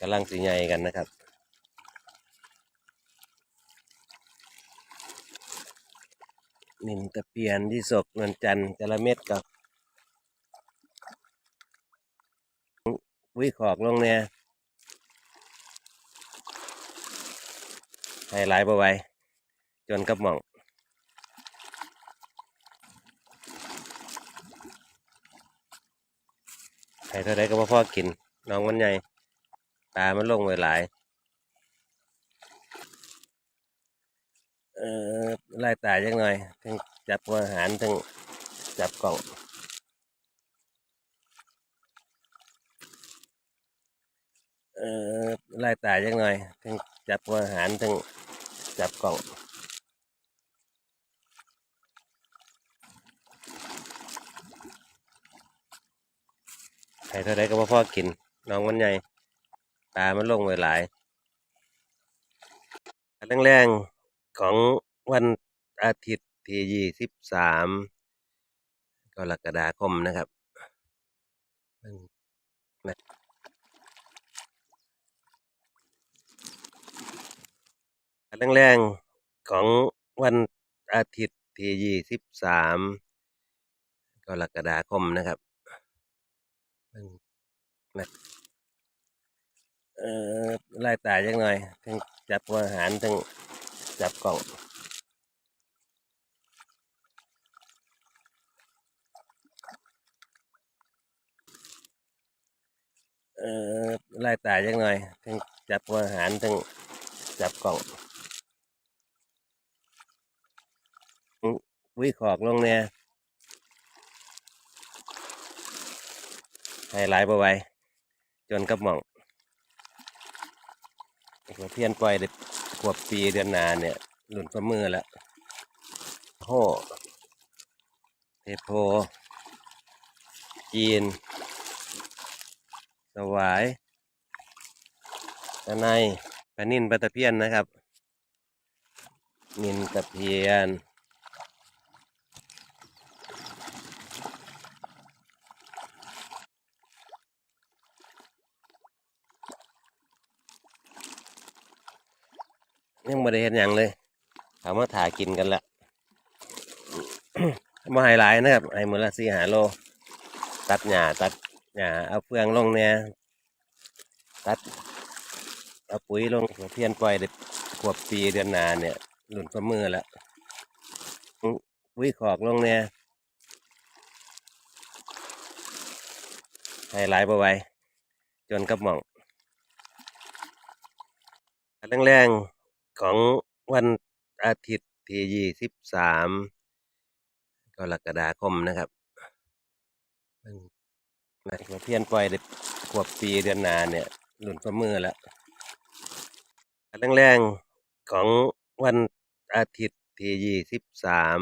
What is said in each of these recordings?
กำลังสีใหญ่กันนะครับนินตะเพียนที่ศกนวลจันทร์จระเม็ดกับวิขอกลงเนี่ยให้หลายบไวายจนกับหม่องให้เท่าไรก็พอกิน น้องมันใหญ่ ปลามันลงไว้หลายเออไล่ตายจังหน่อยทั้งจับอาหารทั้งจับกล่องเออไล่ตายจังหน่อยทั้งจับอาหารทั้งจับกล่องให้เท่าไรก็บ่พอกินน้องมันใหญ่ ปลามันลงไว้หลายแรงๆของวันอาทิตย์ที่ยี่สิบสามกรกฎาคมนะครับเบิ่งแรงๆของวันอาทิตย์ที่ยี่สิบสามกรกฎาคมนะครับนะ เออไล่ตายจังหน่อยทั้งจับหัวอาหารทั้งจับกล่องเออไล่ตายจังหน่อยทั้งจับหัวอาหารทั้งจับกล่องวิขอกลงเนี่ยให้หลายบไวจนกับหม่อง เพี้ยนปล่อยได้ขวบปีเดือนหนาเนี่ยหลุนประมือแล้วโหเทโพจีน สวายตะไนปลานิ่นปลาตะเพียนนะครับ นินตะเพียน ยังไม่ได้เห็นอย่างเลยเขามาถ่ายกินกันละมาไฮไลท์นะครับไอ้มือละสี่หาโล ตัดหญ้าตัดหญ้าเอาเฟืองลงเนี่ยตัดเอาปุ๋ยลงเพียนปล่อยได้ขวบปีเดือนหนาเนี่ย หลุนฝ่ามือล้วอื้อปุ๋ยขอกลงเนี่ยให้หลายบไวายจนกับหม่องแรงๆ ของวันอาทิตย์ที่ยี่สิบสามกรกฎาคมนะครับเบิ่งนะหัวเพียนปล่อยได้ขวบปีเดือนหนาเนี่ยหลุนฝ่ามือแล้วแรงๆของวันอาทิตย์ที่ยี่สิบสาม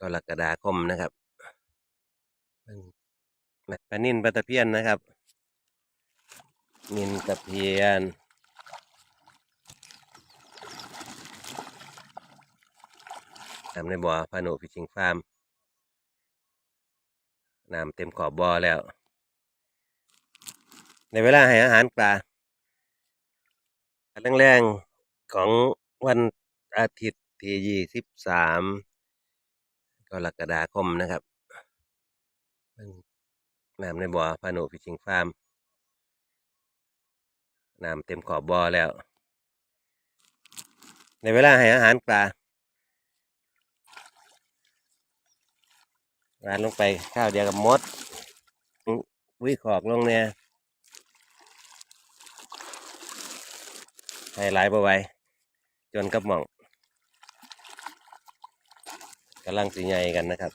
กรกฎาคมนะครับเบิ่งนะปลานิ่นปลาตะเพียนนะครับ นินตะเพียน ทำในบ่อพานุฟิชชิงฟาร์มน้ำเต็มขอบบ่อแล้ว ในเวลาให้อาหารปลาแรงๆของวันอาทิตย์ที่ยี่สิบสามกรกฎาคมนะครับน้ำในบ่อพานุฟิชชิงฟาร์มน้ำเต็มขอบบ่อแล้ว ในเวลาให้อาหารปลา วานลงไปข้าวเดียวกับมดอื้อวิขอกลงเนี่ยให้หลายบไวายจนกับหม่องกำลังสีใหญ่กันนะครับ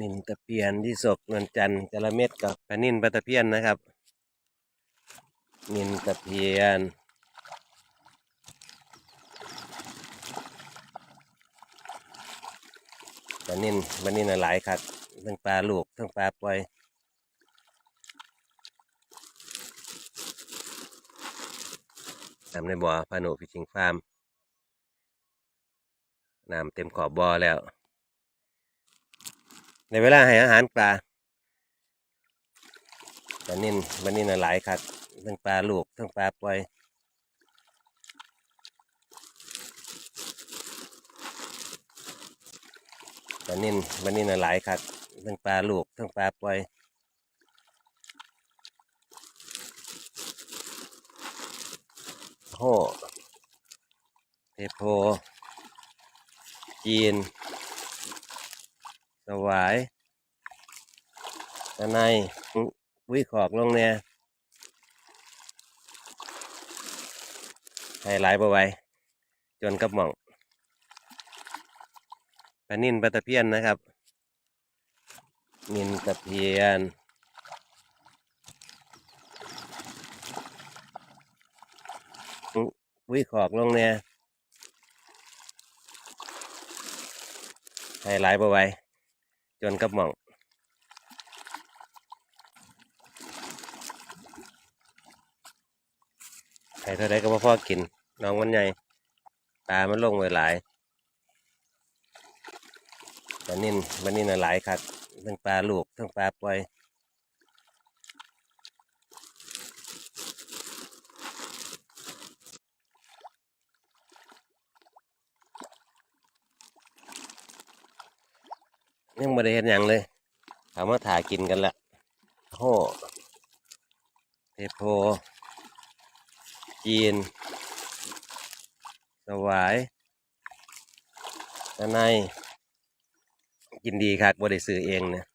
นินตะเพียนที่ศกนวลจันทร์จระเม็ดกับปลานินปลาตะเพียนนะครับ นินตะเพียน ปลานิ่นปลานิ่นน่ะหลายครับทั้งปลาลูกทั้งปลาปล่อยทำในบ่อพานุฟิชิงฟาร์มน้ำเต็มขอบบ่อแล้ว ในเวลาให้อาหารปลาปลานิ่นปลานิ่นน่ะหลายครับทั้งปลาลูกทั้งปลาปล่อย ปลานิ่นปลานิ่นน่ะหลายครับทั้งปลาลูกทั้งปลาปล่อยโหเทโพ จีน สวายตะในวิขอกลงเนี่ยให้หลายบ่ไหวจนกับหม่อง ปลานิ่นปลาตะเพียนนะครับนินตะเพียน วิขอกลงเนี่ยให้หลายบ่ไหวจนกับหม่องใครเท่าไรก็พอกิน น้องมันใหญ่ ตามันลงไว้หลาย ปลานิ่นปลานิ่นน่ะหลายครับทั้งปลาลูกทั้งปลาปล่อยยังไม่ได้เห็นอย่างเลยเขามว่าถ่ายกินกันละโอ้เทโพจีน สวายตะใน กินดีครับบ่ได้ซื้อเองเนี่ย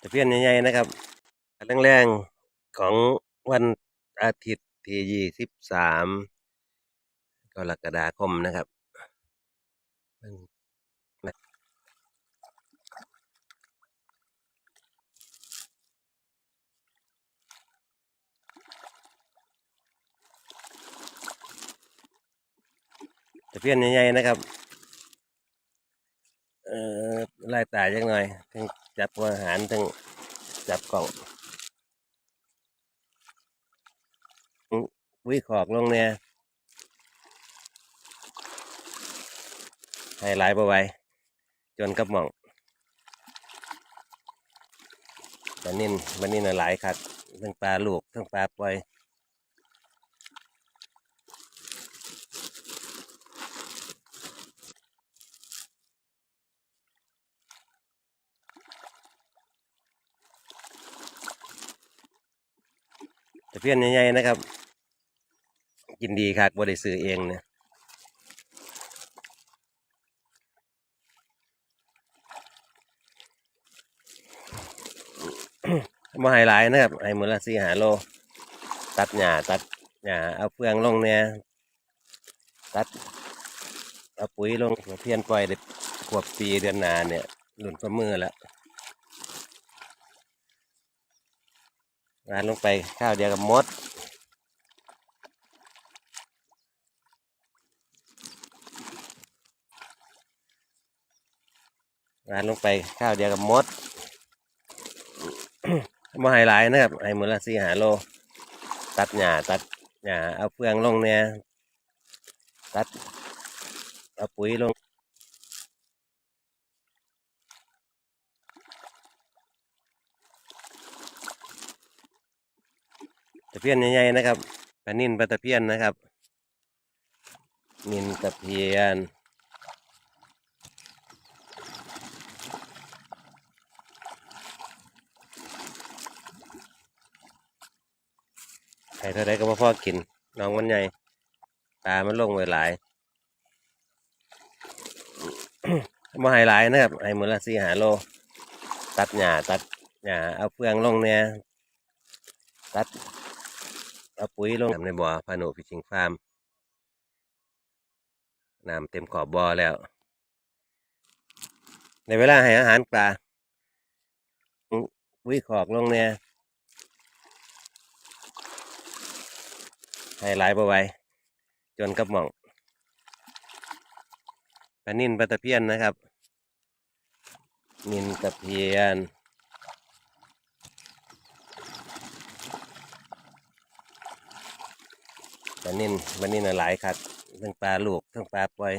ตะเพียนใหญ่ๆนะครับแรงๆของวันอาทิตย์ที่ยี่สิบสามกรกฎาคมนะครับเบิ่งนะ ตะเพียนใหญ่ๆนะครับเอ่อไล่ตายจังหน่อยทั้งจับอาหารทั้งจับกล่องอื้อวิขอกลงเนี่ยให้หลายบ่ไหวจนกับหม่องปลานิ่นปลานิ่นน่ะหลายครับทั้งปลาลูกทั้งปลาปล่อย เพียนใหญ่ๆนะครับ กินดีครับบ่ได้ซื้อเองเนี่ยมาให้หลายนะครับให้มือละสี่หาโล ตัดหญ้าตัดหญ้าเอาเฟืองลงเนี่ยตัดเอาปุ๋ยลงเพียนปล่อยได้ขวบปีเดือนหนาเนี่ยหลุนฝ่ามือแล้ว งานลงไปข้าวเดียวกับมดงานลงไปข้าวเดียวกับมดมาให้หลายนะครับให้มือละสี่หาโล ตัดหญ้าตัดหญ้าเอาเฟืองลงเนี่ยตัดเอาปุ๋ยลง ตะเพียนใหญ่ๆนะครับปลานิ่นปลาตะเพียนนะครับ นินตะเพียนใครเท่าไรก็บ่พอกิน น้องมันใหญ่ ตามันลงไว้หลายมาให้หลายนะครับให้มือละสี่หาโล ตัดหญ้าตัดหญ้าเอาเฟืองลงเนี่ยตัด เอาปุ๋ยลงในบ่อพานุฟิชชิงฟาร์มน้ำเต็มขอบบ่อแล้ว ในเวลาให้อาหารปลาวิขอกลงเนี่ยให้หลายบ่ไหวจนกับหม่องปลานิ่นปลาตะเพียนนะครับ นินตะเพียน ปลานินปลานินน่ะหลายครับทั้งปลาลูกทั้งปลาปล่อย